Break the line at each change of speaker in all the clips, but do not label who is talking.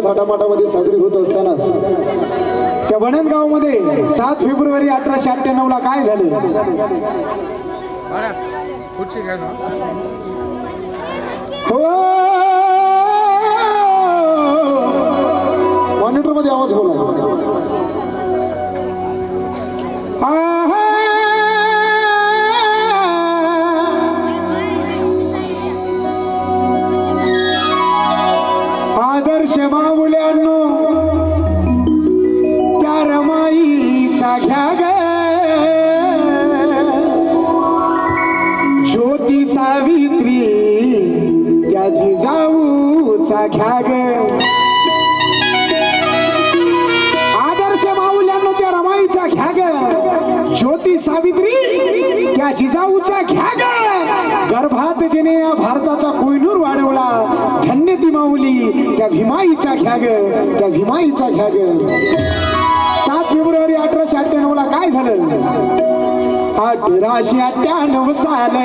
मोठ्या थाटामाटामध्ये साजरी होत असतानाच त्या वणंद गावामध्ये सात फेब्रुवारी अठराशे अठ्ठ्याण्णव ला काय झाले? हो मोठ्या ग ज्योती सावित्री त्याची जाऊचा घ्या ग आदर्श माऊल्यानं त्या रमाईचा घ्या ग ज्योती सावित्री त्या जिजाऊचा घ्या ग गर्भात जिने या भारताचा कोयनूर वाढवला धन्य ती माऊली त्या भिमाईचा घ्या ग त्या भिमाईचा घ्या ग सात फेब्रुवारी अठराशे अठ्ठ्याण्णव ला काय झालं? अठराशे अठ्ठ्याण्णव साल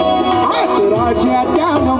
अठराशे अठ्ठ्याण्णव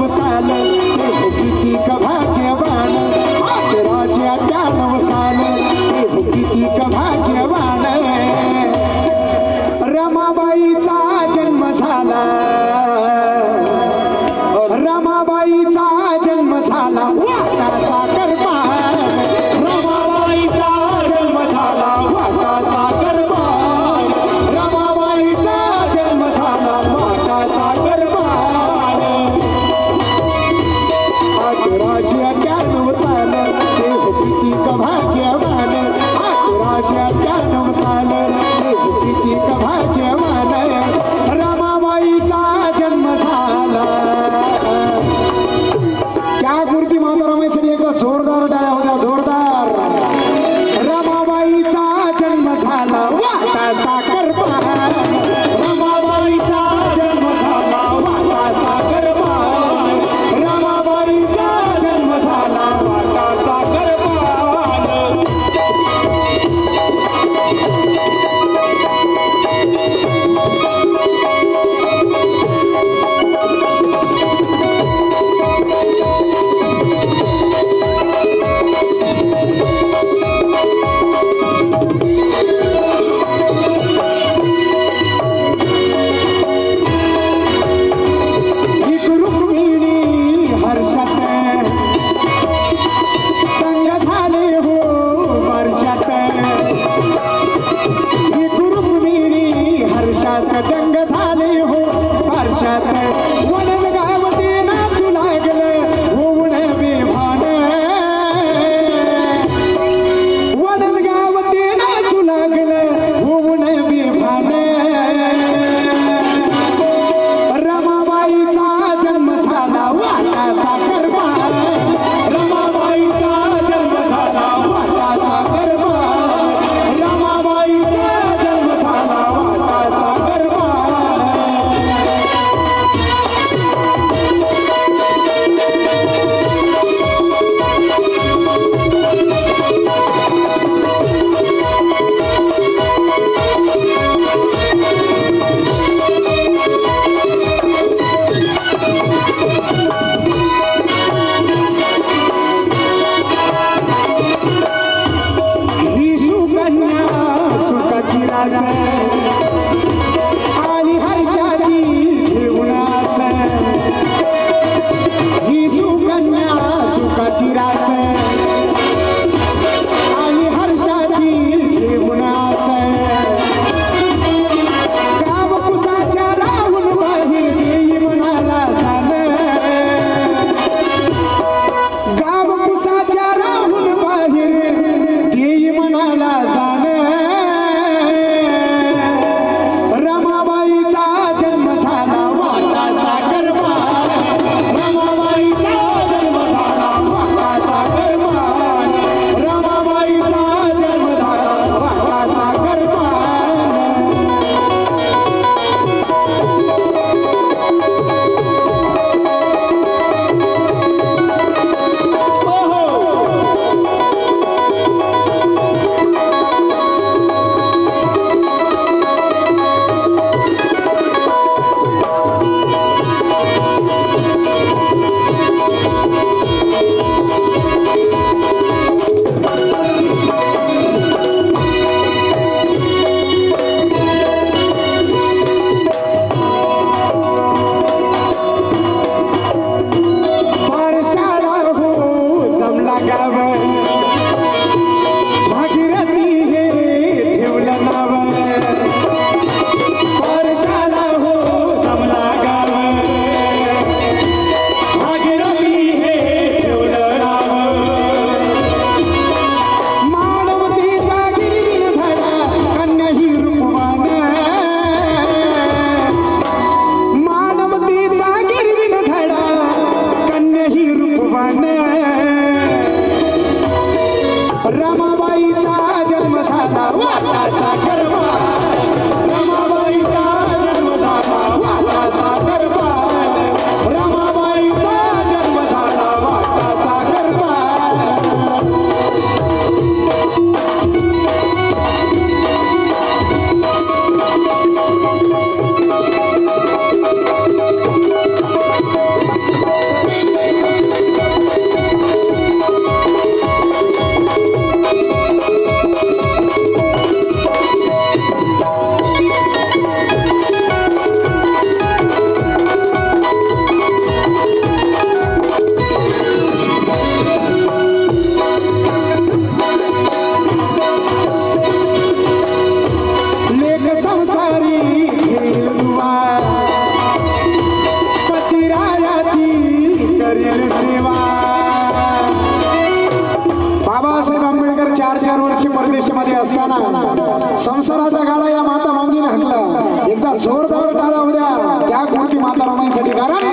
जोरदार टाळा उद्या त्या कोणती माता रमाईसाठी कारण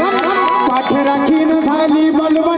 पाठी राखीन झाली बलवण